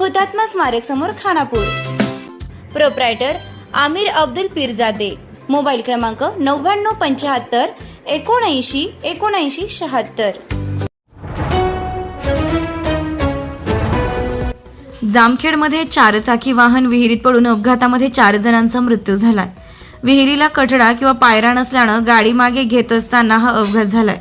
हुतात्मा स्मारक समोर खानापूर. प्रोप्रायटर आमिर अब्दुल पीरजादे. मोबाईल क्रमांक नव्याण्णव पंच्याहत्तर एकोणऐंशी एकोणऐंशी शहात्तर. जामखेडमध्ये चारचाकी वाहन विहिरीत पडून अपघातामध्ये चार जणांचा मृत्यू झालाय. विहिरीला कठडा किंवा पायरा नसल्यानं गाडी मागे घेत असताना हा अपघात झालाय.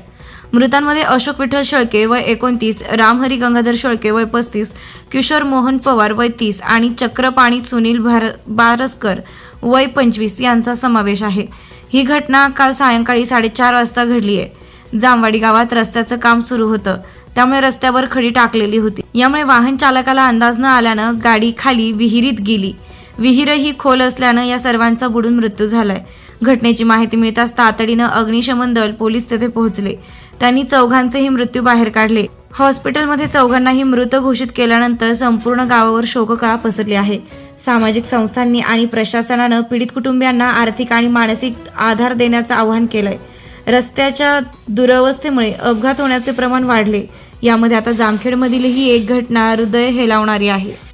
मृतांमध्ये अशोक विठ्ठल शेळके वय एकोणतीस रामहरी गंगाधर शेळके वय पस्तीस किशोर मोहन पवार वय तीस आणि चक्रपाणी सुनील भार बारसकर वय पंचवीस यांचा समावेश आहे. ही घटना काल सायंकाळी साडेचार वाजता घडली आहे. जामवाडी गावात रस्त्याचं काम सुरू होतं. त्यामुळे रस्त्यावर खडी टाकलेली होती. यामुळे वाहन चालकाला अंदाज न आल्यानं गाडी खाली विहिरीत गेली. विहीरही खोल असल्यानं या सर्वांचा बुडून मृत्यू झालाय. घटनेची माहिती मिळताच तातडीनं अग्निशमन दल पोलीस तेथे पोहोचले. त्यांनी चौघांचेही मृत्यू बाहेर काढले. हॉस्पिटलमध्ये चौघांनाही मृत घोषित केल्यानंतर संपूर्ण गावावर शोककळा पसरली आहे. सामाजिक संस्थांनी आणि प्रशासनानं पीडित कुटुंबियांना आर्थिक आणि मानसिक आधार देण्याचं आवाहन केलंय. रस्त्याच्या दुरवस्थेमुळे अपघात होण्याचे प्रमाण वाढले. यामध्ये आता जामखेडमधील ही एक घटना हृदय हेलावणारी आहे.